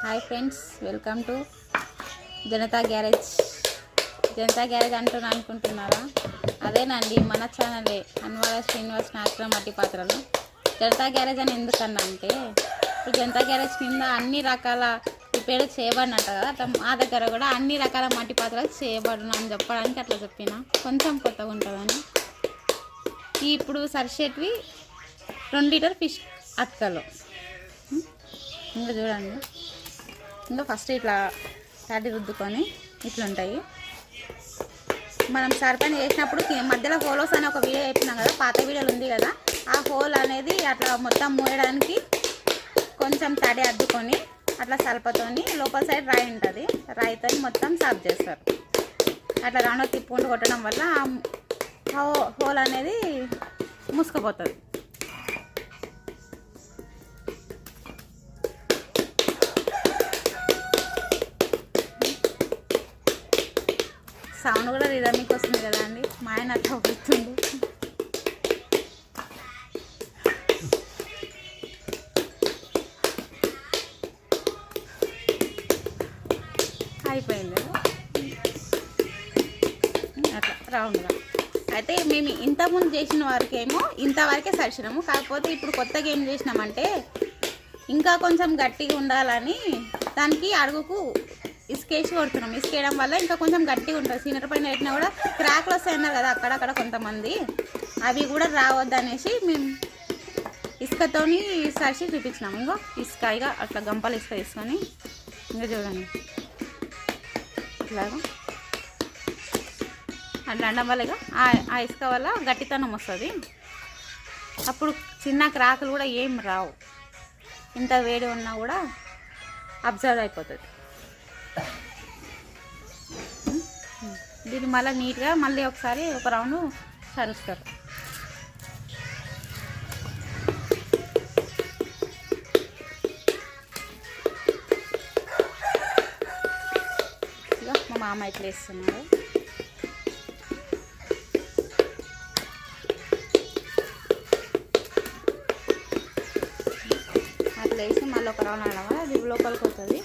Hi friends welcome to Janata garage. Janata garage అంటున్నా అనుకుంటున్నారా? అదేనండి మన ఛానలే అన్వాల శ్రీనివాస్ నాచురల్ మట్టి పాత్రలు. జనతా గ్యారేజ్ అని ఎందుకన్నా అంటే ఇప్పుడు జనతా గ్యారేజ్ కింద అన్ని రకాల రిపేర్ చేయబడినట్టు కదా అట్లా మా దగ్గర కూడా అన్ని రకాల మట్టి పాత్రలు చేయబడును అని చెప్పడానికి అట్లా చెప్పిన. కొంచెం కొత్తగా ఉంటుందని. ఇప్పుడు సరిషేట్వి రెండు లీటర్ ఫిష్ అక్కలు. ఇంకా చూడండి. ఇంకా ఫస్ట్ ఇట్లా తడి రుద్దుకొని ఇట్లుంటాయి. మనం సర్పంచ్ చేసినప్పుడు మధ్యలో హోలోస్ అని ఒక వీడియో చెప్పినాం కదా పాత వీడియోలు ఉంది కదా ఆ హోల్ అనేది అట్లా మొత్తం మూయడానికి కొంచెం తడి అద్దుకొని అట్లా సల్పతోని లోపల సైడ్ రాయి ఉంటుంది. రాయితో మొత్తం సాఫ్ చేస్తారు. అట్లా రాను తిప్పుకుంటూ కొట్టడం వల్ల ఆ హో- హోల్ అనేది మూసుకుపోతుంది. సౌండ్ కూడా రిధమిక్ వస్తుంది కదా అండి? మా ఆయన అట్లా వస్తుంది అయిపోయింది? అట్లా రౌండ్గా అయితే మేము ఇంతకుముందు చేసిన వారికేమో ఇంతవరకే సరిచినాము. కాకపోతే ఇప్పుడు కొత్తగా ఏం చేసినామంటే ఇంకా కొంచెం గట్టిగా ఉండాలని దానికి అడుగుకు ఇసుకేసి కొడుతున్నాం. ఇసుకేయడం వల్ల ఇంకా కొంచెం గట్టిగా ఉంటుంది. సీనర్ పైన పెట్టినా కూడా క్రాక్లు వస్తాయన్నారు కదా అక్కడక్కడ కొంతమంది. అవి కూడా రావద్దనేసి మేము ఇసుకతోని సరిచి చూపించినాము ఇంకో ఇసుక ఇక అట్లా గంపలు ఇసుక తీసుకొని ఇంకా చూడండి. ఇట్లాగా. అట్లా అనడం వల్ల ఇక ఆ ఇసుక వల్ల గట్టితనం వస్తుంది. అప్పుడు చిన్న క్రాకులు కూడా ఏం రావు. ఇంత వేడి ఉన్నా కూడా అబ్జర్వ్ అయిపోతుంది. దీన్ని మళ్ళీ నీట్గా మళ్ళీ ఒకసారి ఒక రౌండ్ సరుస్తారు. ఇక మా మామ ఇట్లా వేస్తున్నారు అట్లా వేసి మళ్ళీ ఒక రౌండ్ అనగా అది లోపలికి వస్తుంది